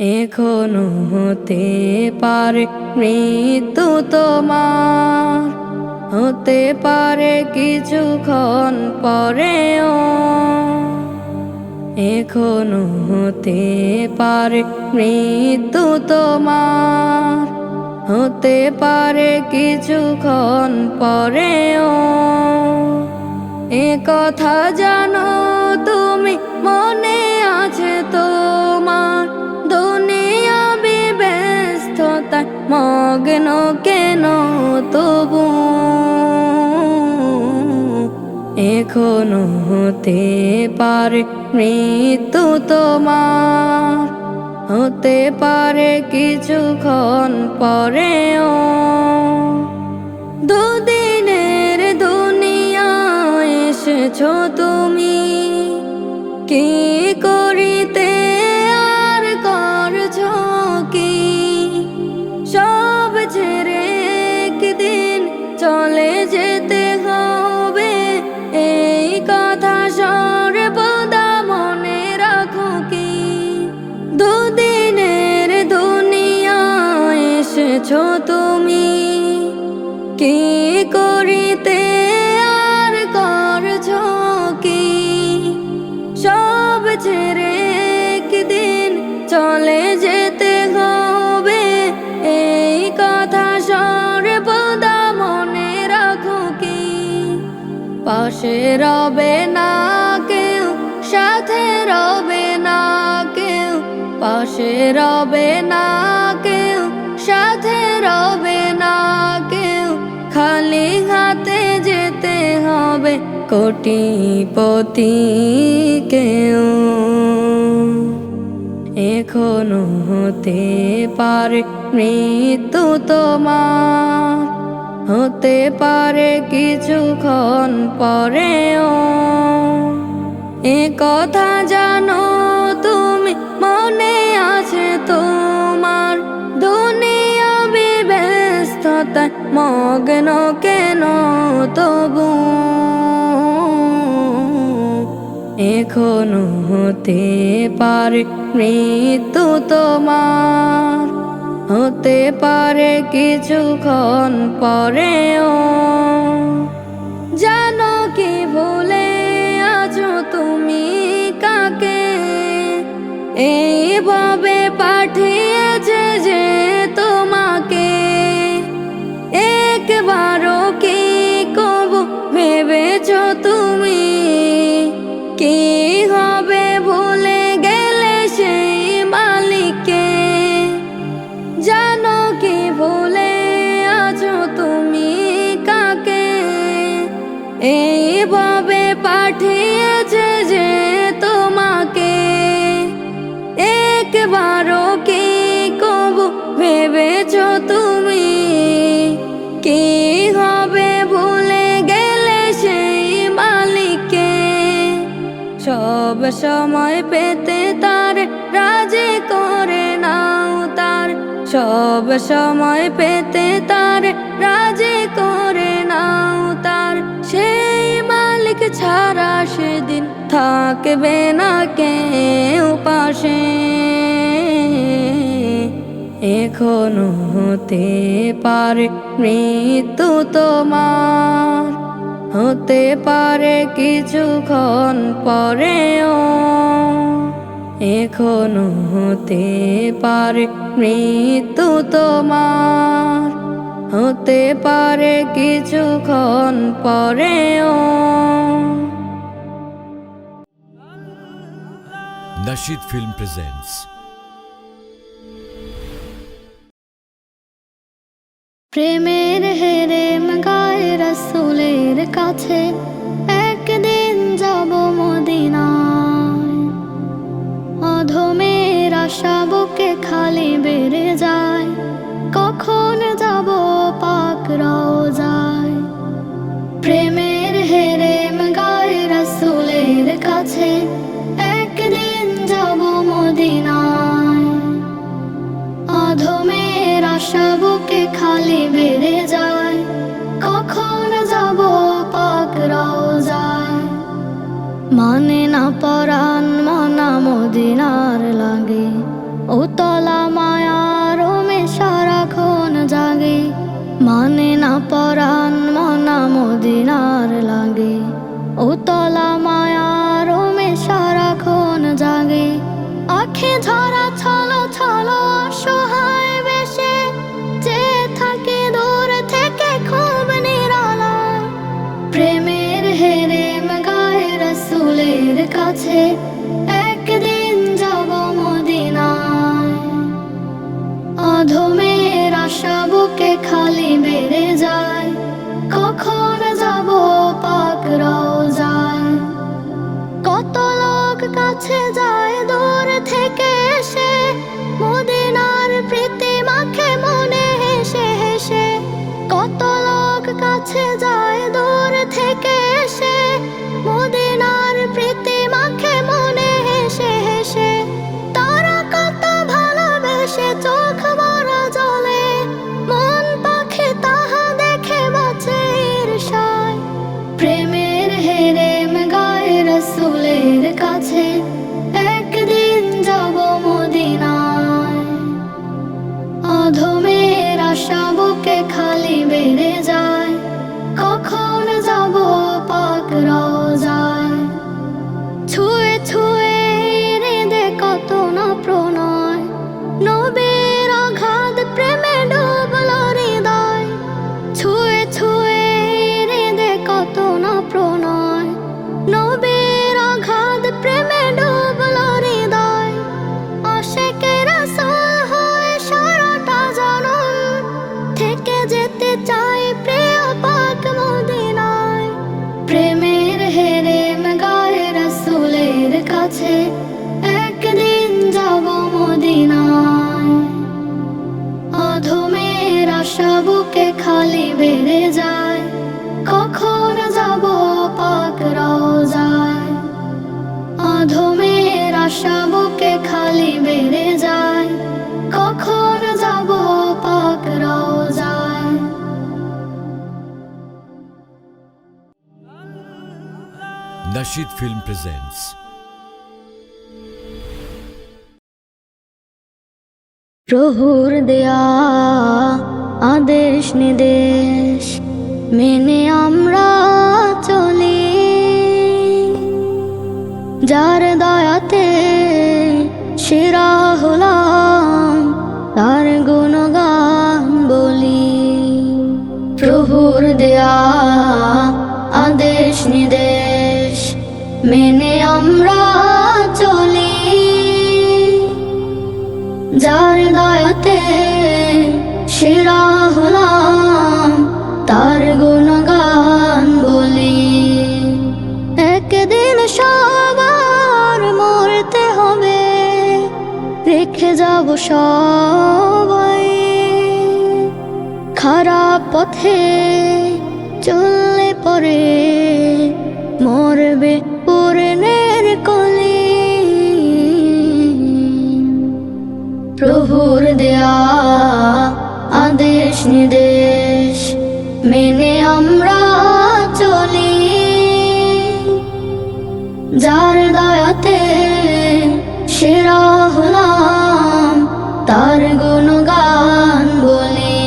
এখনও হতে পারে মৃত্যু তোমার। হতে পারে কিছুক্ষণ পরেও। এখনও হতে পারে মৃত্যু তোমার। হতে পারে কিছুক্ষণ পরেও। এ কথা জানো তুমি, মনে আছে তোমার। মগ্ন কেন তবু এখনও হতে পারে মৃত্যু তোমার? হতে পারে কিছুক্ষণ পরেও। দুদিনের দুনিয়া এসেছ তুমি, কি করিতে পাশে রবে না কেউ, সাথে রবে না কেউ, পাশে রবে না কেউ, সাথে রবে না কেউ। খালি হাতে যেতে হবে কোটিপতি কেউ। এখনও হতে পারে মৃত্যু তোমার। হতে পারে কিছুক্ষণ পরেও। এ কথা জানো তুমি, মনে আছে তোমার দুনিয়া ব্যস্ততায় মগ্ন কেন তবু? এখনও হতে পারে মৃত্যু তোমার হতে পারে কিছুক্ষণ পরেও। জানো কি ভুলে আছো তুমি কাকে? এইভাবে পাঠিয়েছে যে তোমাকে। একবারও কি কব ভেবেছ তুমি? কি হবে সময় পেতে তার রাজি করে নাও তার। সব সময় পেতে তার রাজি করে নাও তার। সেই মালিক ছাড়া সেদিন থাকবে না কেউ পাশে। এখনও হতে পারে মৃত্যু তোমার। হতে পারে কিছুক্ষণ পরেও এখনও হতে পারে মৃত্যু তোমার। হতে পারে কিছুক্ষণ পরেও Nashid Film presents প্রেমের কাছে একদিন যাব মদিনায়। অধমের আশা বুকে খালি বেড়ে যায়। কখন যাব Nashid Film presents. প্রভুর দেয়া আদেশ নির্দেশ মেনে আমরা চলি। যার দয়াতে সেরা হলাম, তার গুণগান বলি। প্রভুর দেয়া আদেশ নির্দেশ মেনে আমরা চলি। যার দয়াতে সেরা হলাম, তার গুণগান বলি। একদিন সবার মরতে হবে, রেখে যাব সবাই। খারাপ পথে চললে পরে মরবে মেনে আমরা চলি। যার দয়াতে সেরা হলাম, তার গুণগান বলি।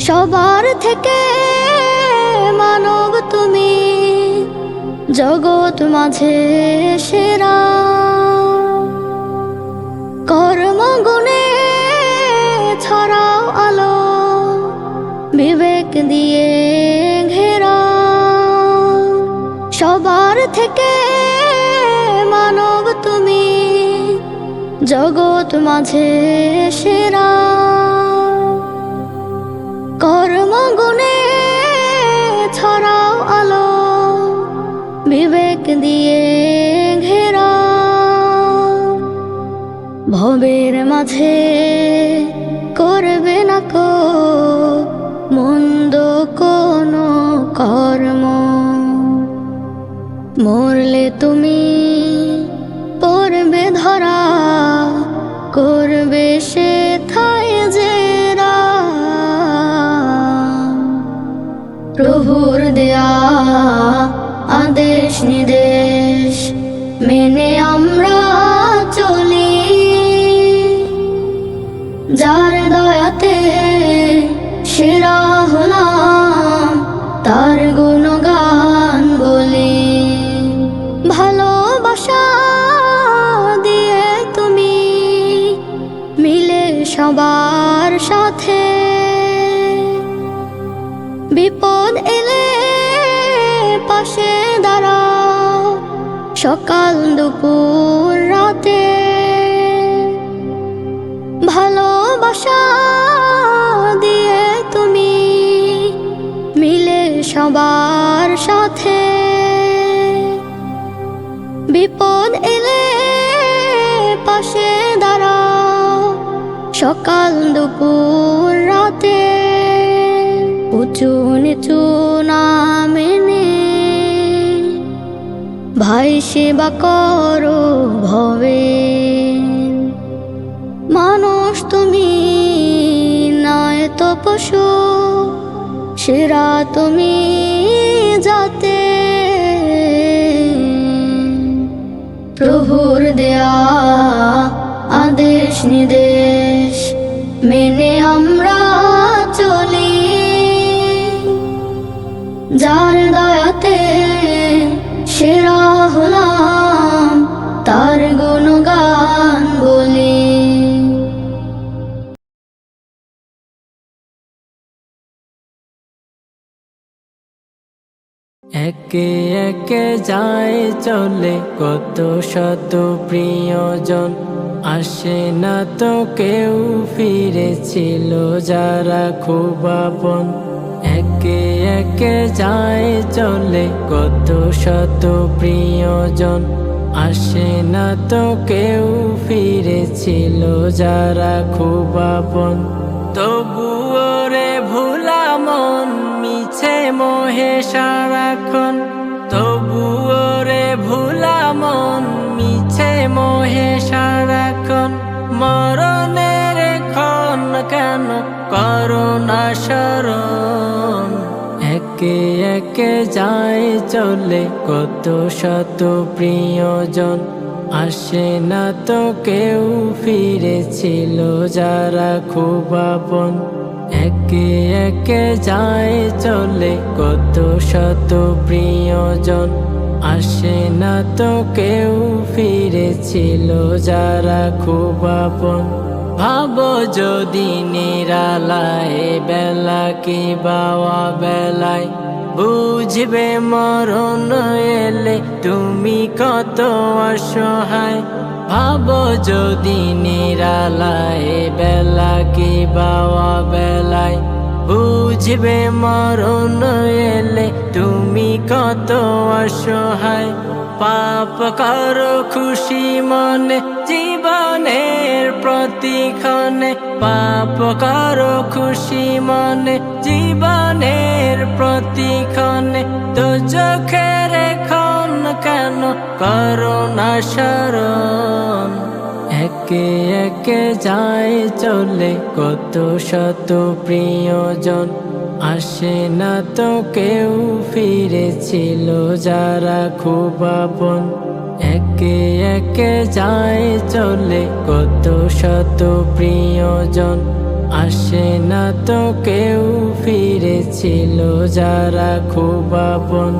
সবার থেকে মানব তুমি, জগৎ মাঝে সেরা। কর্মগুণে দিয়ে ঘেরা। সবার থেকে মানব তুমি, জগৎ মাঝে সেরা। কর্মগুণে ছড়াও আলো, বিবেক দিয়ে ঘেরা। ভবের মাঝে করবে না কো মরলে তুমি পড়বে ধরা, করবে সে থায় জেরা। প্রভুর দেয়া আদেশ নিদেশ মেনে আমরা চলি। যার দয়াতে সেরা সকাল দুপুর রাতে ভালোবাসা দিয়ে তুমি মিলে সবার সাথে। বিপদ এলে পাশে দাঁড়াও, সকাল দুপুর ভাই সেবা করো ভবে। মানুষ তুমি, নয় তো পশু, সেরা তুমি যাতে প্রভুর দেয়া আদেশ নির্দেশ, মেনে আমরা চলি। যার দয়াতে একে একে যায় চলে। কত শত প্রিয়জন আসে না তো কেউ ফিরেছিল যারা খুব আপন। একে একে যায় চলে। কত শত প্রিয়জন আসে না তো কেউ ফিরেছিল যারা খুব আপন। তবুও মোহে সারাক্ষণ, তবুও রে ভোলা মন মিছে মোহে সারাক্ষণ। মরণের ক্ষণ কেন করোনা শরণ একে একে যায় চলে কত শত প্রিয়জন। আসে না তো কেউ, ফিরেছিল যারা খুব আপন। একে একে যায় চলে। কত শত প্রিয়জন আসে না তো কেউ ফিরেছিল যারা খুব আপন। ভাবো যদি নিরালায়, বেলা কি বাওয়া বেলায় বুঝবে মরণ এলে তুমি কত অসহায়। ভাবো যদি নিরালায়, বেলা কি বাওয়া বেলায়? বুঝবে মরণ এলে তুমি কত অসহায়? পাপ করো খুশি মনে, জীবনের প্রতিক্ষণে। পাপ করো খুশি মনে, জীবনের প্রতিক্ষণে। তো চোখের খন কেন করো না শরণ একে একে যায় চলে, কত শত প্রিয়জন। আসে না তো কেউ, ফিরেছিল যারা খুব আপন। একে একে যায় চলে, কত শত প্রিয়জন। আসে না তো কেউ, ফিরেছিল যারা খুব আপন।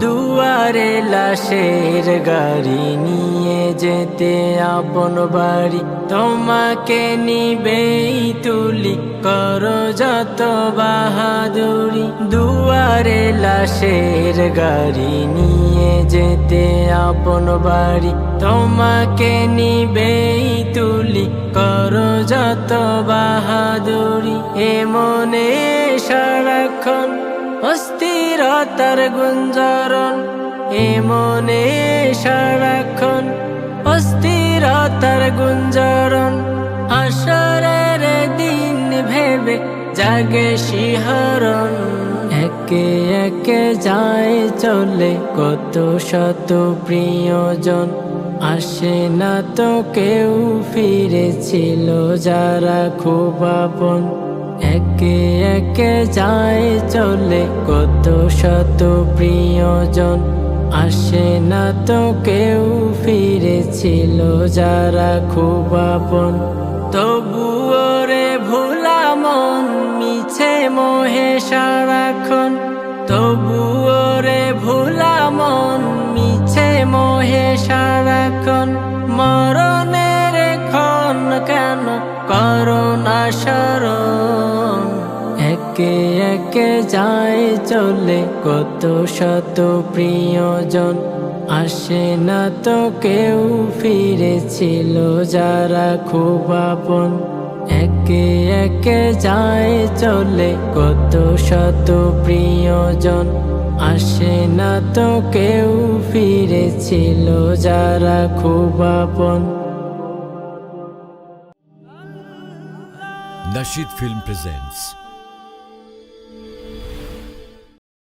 দুয়ারে লাশের গাড়ি নিয়ে যেতে আপন বাড়ি। তোমাকে নিবেই তুলি, করো যত বাহাদুরি। দুয়ারে লাশের গাড়ি নিয়ে যেতে আপন বাড়ি। তোমাকে নিবেই তুলি, করো যত বাহাদুরি। এ মনে সারাক্ষণ অস্থিরতার গুঞ্জরণ। এ মনে সারাক্ষণ অস্থিরতার গুঞ্জরণ। আসরের দিন ভেবে জাগে শিহরণ। একে একে যায় চলে কত শত প্রিয়জন। আসে না তো কেউ ফিরেছিল যারা খুব আপন। একে একে যায় চলে কত শত প্রিয়জন। আসে না তো কেউ ফিরেছিল যারা খুব আপন। তবুও রে ভোলা মন, মিছে সারাক্ষণ। তবুও রে ভোলা মন মোহে সারাক্ষণ, মরণের ক্ষণ কেন করোনা শরণ একে একে যায় চলে, কত শত প্রিয়জন আসে না তো কেউ ফিরেছিল যারা খুব আপন। একে একে যায় চলে, কত শত প্রিয়জন আসে না তো কেউ ফিরেছিল যারা খুব আপন Nashid Film presents